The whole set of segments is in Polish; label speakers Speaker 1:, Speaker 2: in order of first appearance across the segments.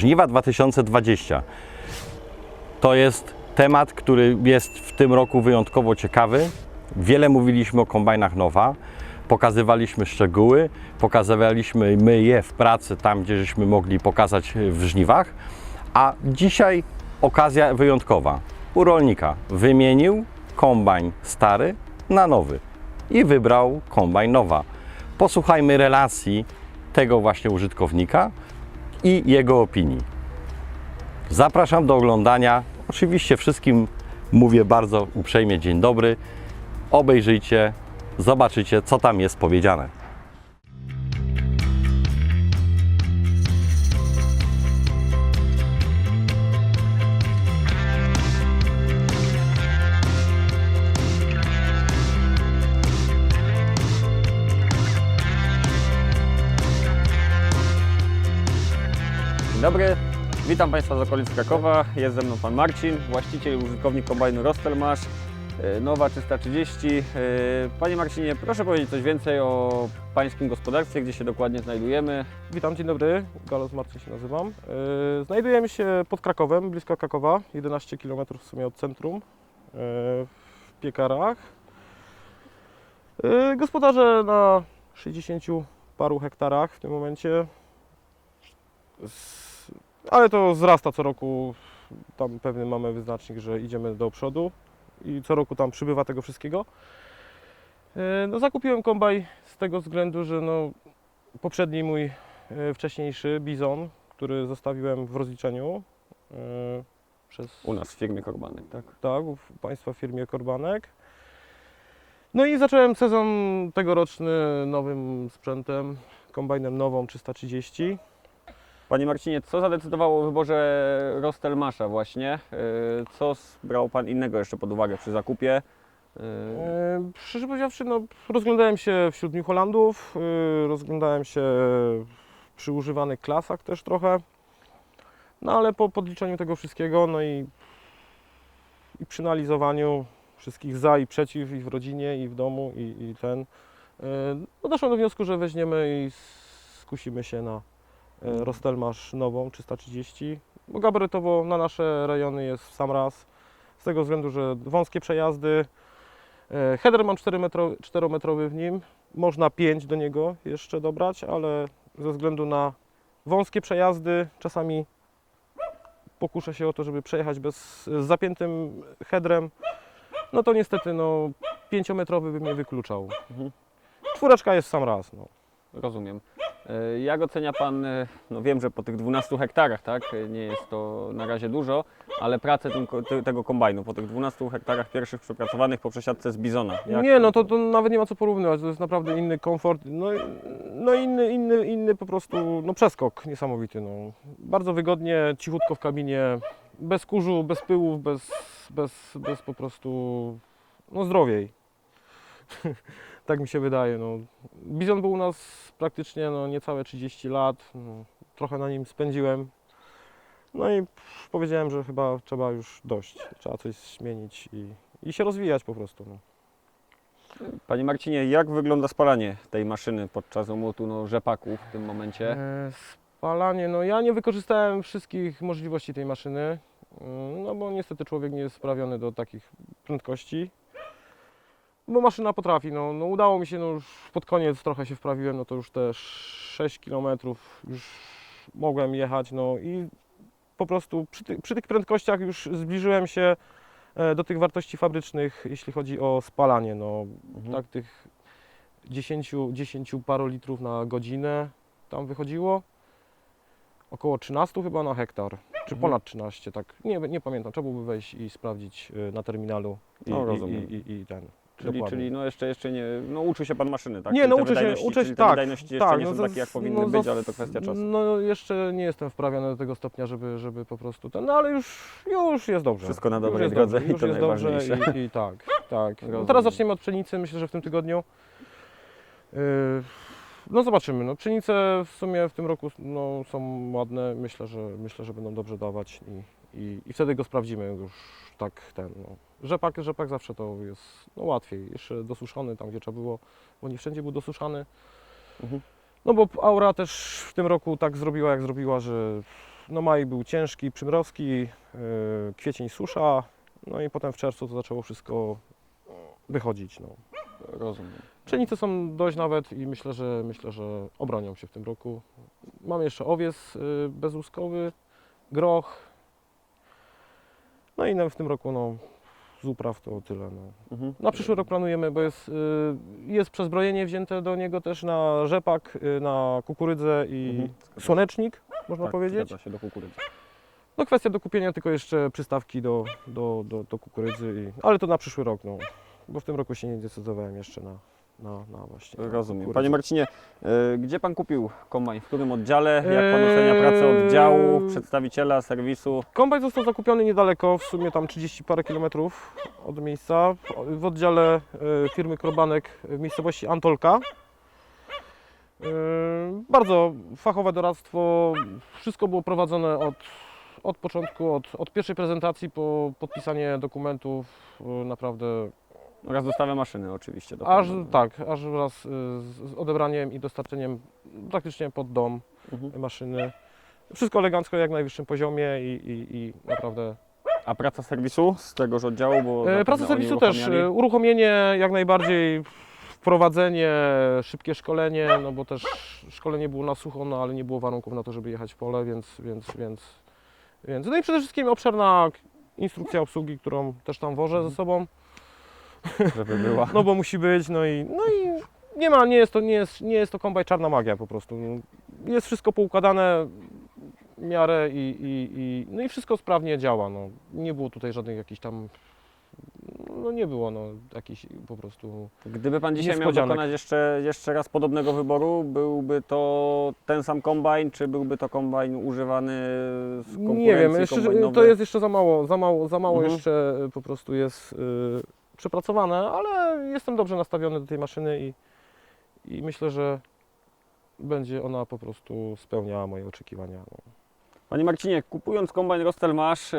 Speaker 1: Żniwa 2020 to jest temat, który jest w tym roku wyjątkowo ciekawy. Wiele mówiliśmy o kombajnach Nowa, pokazywaliśmy szczegóły, pokazywaliśmy my je w pracy tam, gdzie żeśmy mogli pokazać w żniwach, a dzisiaj okazja wyjątkowa. U rolnika wymienił kombajn stary na nowy i wybrał kombajn Nowa. Posłuchajmy relacji tego właśnie użytkownika i jego opinii. Zapraszam do oglądania. Oczywiście wszystkim mówię bardzo uprzejmie dzień dobry. Obejrzyjcie, zobaczycie, co tam jest powiedziane.
Speaker 2: Dobry, witam Państwa z okolic Krakowa. Jest ze mną Pan Marcin, właściciel i użytkownik kombajnu Rostelmasz, e, Nowa 330. E, Panie Marcinie, proszę powiedzieć coś więcej o Pańskim gospodarstwie, gdzie się dokładnie znajdujemy.
Speaker 3: Witam, dzień dobry. Galos Marcin się nazywam. Yy, Znajdujemy się pod Krakowem, blisko Krakowa, 11 km w sumie od centrum, w Piekarach. Gospodarze na 60 paru hektarach w tym momencie, ale to wzrasta co roku. Tam pewny mamy wyznacznik, że idziemy do przodu i co roku tam przybywa tego wszystkiego. Yy, No, zakupiłem kombaj z tego względu, że no, poprzedni mój e, wcześniejszy Bizon, który zostawiłem w rozliczeniu e, przez
Speaker 2: U nas w firmie Korbanek, tak?
Speaker 3: tak, w Państwa firmie Korbanek. No i zacząłem sezon tegoroczny nowym sprzętem, kombajnem nową 330.
Speaker 2: Panie Marcinie, co zadecydowało o wyborze Rostelmasza właśnie? E, Co brał Pan innego jeszcze pod uwagę przy zakupie? E,
Speaker 3: E, Szczerze powiedziawszy, no, rozglądałem się wśród New Hollandów, e, rozglądałem się przy używanych klasach też trochę. No ale po podliczeniu tego wszystkiego, no i, i przy analizowaniu wszystkich za i przeciw i w rodzinie, i w domu, i, i ten, e, no doszłem do wniosku, że weźmiemy i skusimy się na e, Rostelmasz nową 330, bo gabarytowo na nasze rejony jest w sam raz, z tego względu, że wąskie przejazdy, E, Header mam 4-metrowy w nim, można 5 do niego jeszcze dobrać, ale ze względu na wąskie przejazdy czasami pokuszę się o to, żeby przejechać bez, z zapiętym headrem, no to niestety no 5-metrowy by mnie wykluczał.
Speaker 2: Mhm.
Speaker 3: Czwóreczka jest w sam raz. No.
Speaker 2: Rozumiem. E, Jak ocenia Pan, e, no wiem, że po tych 12 hektarach, tak, e, nie jest to na razie dużo, ale pracę tym, tego kombajnu po tych 12 hektarach pierwszych przepracowanych po przesiadce z Bizona? Jak-
Speaker 3: Nie, no to, to nawet nie ma co porównywać, to jest naprawdę inny komfort, no, no inny, inny, inny po prostu, no przeskok niesamowity, no. Bardzo wygodnie, cichutko w kabinie, bez kurzu, bez pyłów, bez, bez, bez po prostu, no zdrowiej. tak mi się wydaje, no. Bizon był u nas praktycznie, no niecałe 30 lat, no, trochę na nim spędziłem. No i powiedziałem, że chyba trzeba już dość, trzeba coś zmienić i, i się rozwijać po prostu, no.
Speaker 2: Panie Marcinie, jak wygląda spalanie tej maszyny podczas omłotu no, rzepaku w tym momencie?
Speaker 3: E, Spalanie, no ja nie wykorzystałem wszystkich możliwości tej maszyny, mm, no bo niestety człowiek nie jest sprawiony do takich prędkości. Bo maszyna potrafi, no, no udało mi się, no już pod koniec trochę się wprawiłem, no to już te 6 km już mogłem jechać, no i po prostu przy, ty, przy tych prędkościach już zbliżyłem się e, do tych wartości fabrycznych, jeśli chodzi o spalanie, no
Speaker 2: Mhm.
Speaker 3: tak tych 10, 10 paru litrów na godzinę tam wychodziło. Około 13 chyba na hektar, czy
Speaker 2: Mhm.
Speaker 3: ponad 13, tak. Nie, nie pamiętam, trzeba byłoby wejść i sprawdzić y, na terminalu i,
Speaker 2: No,
Speaker 3: i, i, i, i ten.
Speaker 2: Czyli,
Speaker 3: dokładnie.
Speaker 2: czyli no jeszcze, jeszcze nie, no uczy się Pan maszyny, tak?
Speaker 3: nie,
Speaker 2: Czyli
Speaker 3: no
Speaker 2: te
Speaker 3: uczę się,
Speaker 2: wydajności-
Speaker 3: uczę się,
Speaker 2: czyli te
Speaker 3: tak,
Speaker 2: wydajności jeszcze
Speaker 3: tak,
Speaker 2: nie
Speaker 3: no
Speaker 2: są takie jak powinny
Speaker 3: no
Speaker 2: być,
Speaker 3: zas-
Speaker 2: ale to kwestia czasu.
Speaker 3: No jeszcze nie jestem wprawiony do tego stopnia, żeby, żeby po prostu ten, no ale już, już jest dobrze.
Speaker 2: Wszystko na
Speaker 3: Już
Speaker 2: dobrej
Speaker 3: jest
Speaker 2: drodze
Speaker 3: dobrze,
Speaker 2: i
Speaker 3: już
Speaker 2: to
Speaker 3: jest dobrze
Speaker 2: najważniejsze.
Speaker 3: i, i tak, tak. No
Speaker 2: Rozumiem.
Speaker 3: teraz zaczniemy od pszenicy, myślę, że w tym tygodniu. Yy, No zobaczymy. No, pszenice w sumie w tym roku no, są ładne. Myślę, że myślę, że będą dobrze dawać i, i, i wtedy go sprawdzimy już tak ten. No. Rzepak, rzepak zawsze to jest no, łatwiej. Jeszcze dosuszony tam, gdzie trzeba było, bo nie wszędzie był dosuszany.
Speaker 2: Mhm.
Speaker 3: No bo Aura też w tym roku tak zrobiła, jak zrobiła, że no maj był ciężki, przymrozki, yy, kwiecień susza, no i potem w czerwcu to zaczęło wszystko wychodzić. No.
Speaker 2: Rozumiem.
Speaker 3: Pszenice są dość nawet i myślę, że myślę, że obronią się w tym roku. Mamy jeszcze owies y, bezłuskowy, groch. No i w tym roku no, z upraw to tyle. No.
Speaker 2: Mhm.
Speaker 3: Na przyszły rok planujemy, bo jest, y, jest przezbrojenie wzięte do niego też na rzepak, y, na kukurydzę i
Speaker 2: Mhm.
Speaker 3: słonecznik, można
Speaker 2: Tak,
Speaker 3: powiedzieć.
Speaker 2: zgadza się do kukurydzy.
Speaker 3: No kwestia do kupienia tylko jeszcze przystawki do, do, do, do kukurydzy, i, ale to na przyszły rok, no, bo w tym roku się nie decydowałem jeszcze na, na, na właśnie. na
Speaker 2: Rozumiem. Panie Marcinie, e, gdzie Pan kupił kombajn? W którym oddziale? Jak Pan ocenia pracę oddziału,
Speaker 3: Eee,
Speaker 2: przedstawiciela, serwisu?
Speaker 3: Kombajn został zakupiony niedaleko, w sumie tam 30 parę kilometrów od miejsca, w- w oddziale e, firmy Krobanek w miejscowości Antolka. E, Bardzo fachowe doradztwo, wszystko było prowadzone od, od początku, od, od pierwszej prezentacji po podpisanie dokumentów, e, naprawdę
Speaker 2: Oraz dostawę maszyny oczywiście. do
Speaker 3: aż
Speaker 2: pana.
Speaker 3: tak, aż wraz e, z, z odebraniem i dostarczeniem praktycznie pod dom
Speaker 2: Mhm.
Speaker 3: maszyny. Wszystko elegancko, jak na najwyższym poziomie i, i, i naprawdę
Speaker 2: A praca serwisu z tegoż oddziału? Bo
Speaker 3: E,
Speaker 2: zapewne
Speaker 3: Praca
Speaker 2: oni
Speaker 3: serwisu też,
Speaker 2: uruchamiali.
Speaker 3: e, uruchomienie jak najbardziej, wprowadzenie, szybkie szkolenie, no bo też szkolenie było na sucho, no ale nie było warunków na to, żeby jechać w pole, więc, więc, więc, więc no i przede wszystkim obszerna k- instrukcja obsługi, którą też tam wożę ze sobą,
Speaker 2: żeby była.
Speaker 3: no bo musi być, no i, no i nie ma, nie jest to, nie jest, nie jest to kombaj czarna magia po prostu, jest wszystko poukładane w miarę i, i, i, no i wszystko sprawnie działa, no. nie było tutaj żadnych jakichś tam, no nie było no jakichś po prostu,
Speaker 2: Gdyby Pan dzisiaj miał
Speaker 3: Niespodzianek.
Speaker 2: dokonać jeszcze, jeszcze raz podobnego wyboru, byłby to ten sam kombajn, czy byłby to kombajn używany z konkurencji
Speaker 3: nie wiem, jeszcze, to jest jeszcze za mało, za mało, za mało
Speaker 2: Mhm.
Speaker 3: jeszcze po prostu jest y, przepracowane, ale jestem dobrze nastawiony do tej maszyny i, i myślę, że będzie ona po prostu spełniała moje oczekiwania. No.
Speaker 2: Panie Marcinie, kupując kombajn Rostelmash, e,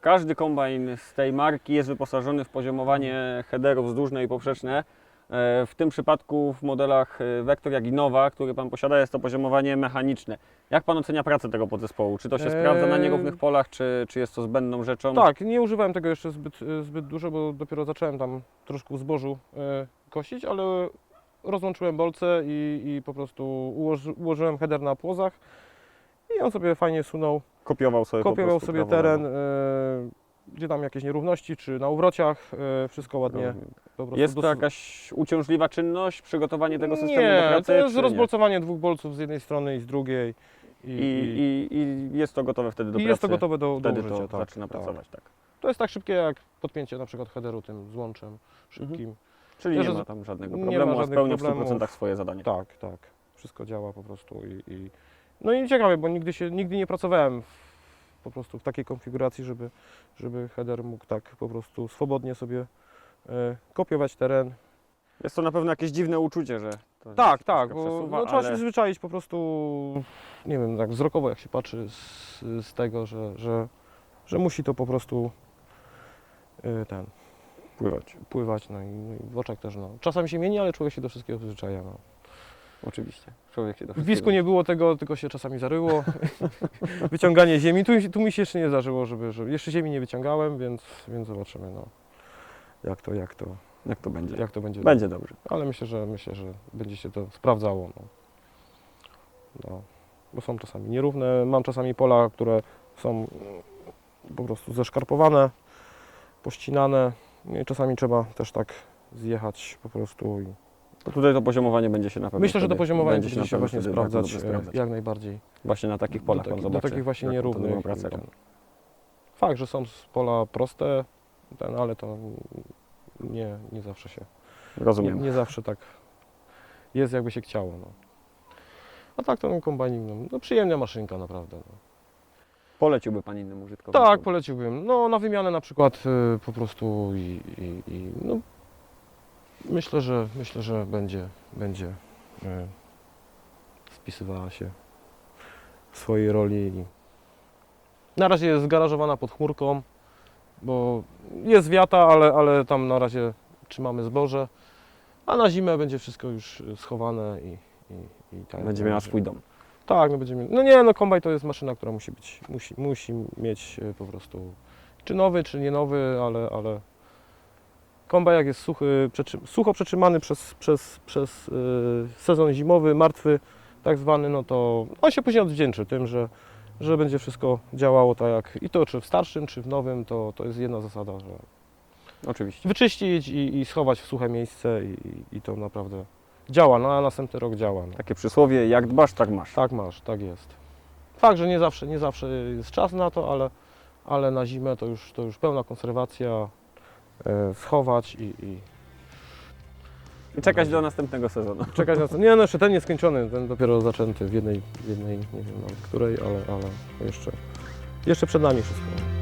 Speaker 2: każdy kombajn z tej marki jest wyposażony w poziomowanie headerów wzdłużne i poprzeczne. E, W tym przypadku w modelach e, Vector, jak i Nova, który Pan posiada, jest to poziomowanie mechaniczne. Jak Pan ocenia pracę tego podzespołu? Czy to się
Speaker 3: Eee,
Speaker 2: sprawdza na nierównych polach, czy, czy jest to zbędną rzeczą?
Speaker 3: Tak, nie używałem tego jeszcze zbyt, y, zbyt dużo, bo dopiero zacząłem tam troszkę w zbożu kosić, ale rozłączyłem bolce i, i po prostu ułoży, ułożyłem header na płozach i on sobie fajnie sunął.
Speaker 2: Kopiował sobie
Speaker 3: Kopiował sobie teren, y, gdzie tam jakieś nierówności, czy na uwrociach, y, wszystko ładnie. Po prostu
Speaker 2: Jest to jakaś uciążliwa czynność, przygotowanie tego systemu
Speaker 3: nie,
Speaker 2: do pracy?
Speaker 3: to jest
Speaker 2: czy nie?
Speaker 3: rozbolcowanie dwóch bolców z jednej strony i z drugiej. I,
Speaker 2: I,
Speaker 3: i,
Speaker 2: i, jest to gotowe wtedy do
Speaker 3: i
Speaker 2: pracy?
Speaker 3: jest to gotowe do, do
Speaker 2: Wtedy
Speaker 3: użycia.
Speaker 2: to
Speaker 3: tak,
Speaker 2: zaczyna
Speaker 3: tak.
Speaker 2: pracować, tak.
Speaker 3: To jest tak szybkie jak podpięcie na przykład headeru tym złączem szybkim.
Speaker 2: Czyli
Speaker 3: Ja,
Speaker 2: nie ma tam żadnego problemu,
Speaker 3: ma żadnych
Speaker 2: w
Speaker 3: problemów.
Speaker 2: 100% swoje zadanie.
Speaker 3: Tak, tak. Wszystko działa po prostu i, i... No i ciekawe, bo nigdy się nigdy nie pracowałem w, po prostu w takiej konfiguracji, żeby, żeby header mógł tak po prostu swobodnie sobie kopiować teren.
Speaker 2: Jest to na pewno jakieś dziwne uczucie, że to
Speaker 3: Tak,
Speaker 2: się
Speaker 3: tak, bo
Speaker 2: przesuwa,
Speaker 3: no, trzeba
Speaker 2: ale
Speaker 3: się przyzwyczaić po prostu, nie wiem, tak wzrokowo jak się patrzy z, z tego, że, że, że musi to po prostu e, ten,
Speaker 2: pływać.
Speaker 3: pływać, no i, no i w oczach też, no. Czasami się mieni, ale człowiek się do wszystkiego przyzwyczaja, no.
Speaker 2: Oczywiście. Człowiek się do
Speaker 3: W
Speaker 2: wszystkiego-
Speaker 3: Wisku nie było tego, tylko się czasami zaryło. Wyciąganie ziemi. Tu, tu mi się jeszcze nie zdarzyło, żeby, żeby. Jeszcze ziemi nie wyciągałem, więc, więc zobaczymy, no. Jak to, jak to,
Speaker 2: Jak to będzie?
Speaker 3: jak to będzie.
Speaker 2: Będzie dobrze.
Speaker 3: Ale myślę, że myślę, że będzie się to sprawdzało. No. No. Bo są czasami nierówne. Mam czasami pola, które są mm, po prostu zeszkarpowane, pościnane. No I czasami trzeba też tak zjechać po prostu. I
Speaker 2: To tutaj to poziomowanie będzie się na pewno
Speaker 3: myślę, że to poziomowanie będzie się
Speaker 2: pewno
Speaker 3: właśnie
Speaker 2: wtedy bardzo
Speaker 3: sprawdzać,
Speaker 2: dobrze
Speaker 3: e,
Speaker 2: sprawdzać.
Speaker 3: jak najbardziej.
Speaker 2: Właśnie na takich polach
Speaker 3: do,
Speaker 2: pan zobaczy.
Speaker 3: do takich właśnie nierównych.
Speaker 2: pracę.
Speaker 3: Fakt, że są pola proste, ten, ale to nie, nie zawsze się, nie,
Speaker 2: Rozumiem.
Speaker 3: nie zawsze tak jest, jakby się chciało. No. A tak ten kombajnik, no, no przyjemna maszynka naprawdę. No.
Speaker 2: Poleciłby pan innym użytkownikom?
Speaker 3: Tak, poleciłbym. No na wymianę na przykład y, po prostu i, i, i no, myślę, że myślę, że będzie, będzie y, spisywała się w swojej roli. I na razie jest zgarażowana pod chmurką, bo jest wiata, ale, ale tam na razie trzymamy zboże, a na zimę będzie wszystko już schowane i, i, i tak.
Speaker 2: Będzie miała swój dom.
Speaker 3: Tak, my będziemy. No nie, no kombaj to jest maszyna, która musi być, musi, musi mieć e, po prostu czy nowy, czy nie nowy, ale, ale kombaj jak jest suchy, sucho przetrzymany przez, przez, przez e, sezon zimowy, martwy tak zwany, no to on się później odwdzięczy tym, że, że będzie wszystko działało tak jak i to czy w starszym, czy w nowym, to, to jest jedna zasada, że
Speaker 2: Oczywiście.
Speaker 3: wyczyścić i, i schować w suche miejsce i, i, to naprawdę działa, no a następny rok działa. No.
Speaker 2: Takie przysłowie, jak dbasz, tak masz.
Speaker 3: Tak masz, tak jest. Fakt, że nie zawsze, nie zawsze jest czas na to, ale, ale na zimę to już, to już pełna konserwacja, e, schować i, i
Speaker 2: I czekać do następnego sezonu.
Speaker 3: czekać na to. Nie, no jeszcze ten nieskończony, ten dopiero zaczęty w jednej, w jednej nie wiem nawet której, ale, ale jeszcze, jeszcze przed nami wszystko.